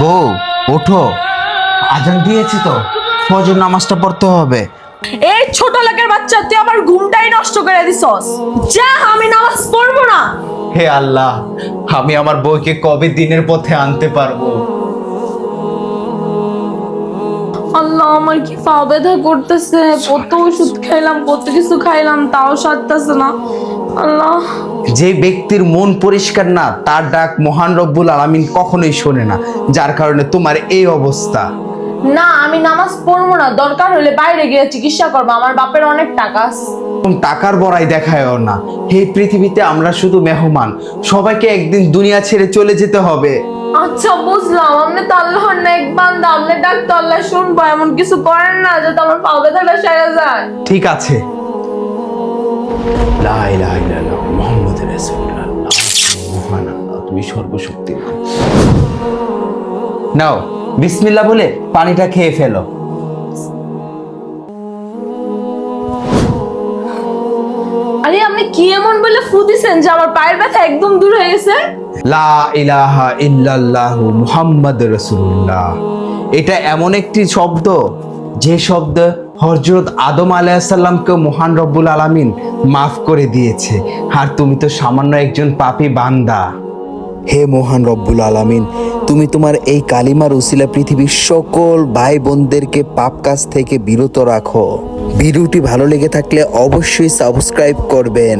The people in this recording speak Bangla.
বউ ওঠো। আজান দিয়েছি তো। ফজর নামাজটা পড়তে হবে। এই ছোট লোকের বাচ্চা তুই আমার ঘুমটাই নষ্ট করে দিছস। যা আমি নামাজ পড়ব না। হে আল্লাহ আমি আমার বউকে কবে দিনের পথে আনতে পারব? আল্লাহ আমার কি পা ব্যথা করতেছে? কত ওষুধ খাইলাম কত কিছু খাইলাম তাও সারতেছে না। আল্লাহ। যে ব্যক্তির মন পরিষ্কার না তার ডাক মহান রব্বুল আলামিন কখনোই শোনে না যার কারণে তোমার এই অবস্থা। না আমি নামাজ পড়ব না দরকার হলে বাইরে গিয়ে চিকিৎসা করব আমার বাপের অনেক টাকা আছে। টাকার বড়াই দেখায়ও না। এই পৃথিবীতে আমরা শুধু মেহমান সবাইকে একদিন দুনিয়া ছেড়ে চলে যেতে হবে। আচ্ছা বুঝলাম। আপনি তো আল্লাহর নেক বান্দা, আপনি আল্লাহ শুনব, এমন কিছু করেন না যাতে আমার পা ব্যথাটা সেরে যায়। ঠিক আছে। নাও, বিসমিল্লাহ বলে পানিটা খেয়ে ফেলো। আপনি কি এমন বলে ফু দিছেন যে আমার পায়ের ব্যথা একদম দূর হয়ে গেছে? লা ইলাহা ইল্লাল্লাহ মুহাম্মদ রাসূলুল্লাহ। এটা এমন একটি শব্দ, যে শব্দ হযরত আদম আলাইসাল্লামকে মহান রব্বুল আলামিন মাফ করে দিয়েছে। আর তুমি তো সামান্য একজন পাপী বান্দা। হে মহান রব্বুল আলামিন, তুমি তোমার এই কালিমার উসিলা পৃথিবীর সকল ভাই বোনদেরকে পাপ কাজ থেকে বিরত রাখো। ভিডিওটি ভালো লেগে থাকলে অবশ্যই সাবস্ক্রাইব করবেন।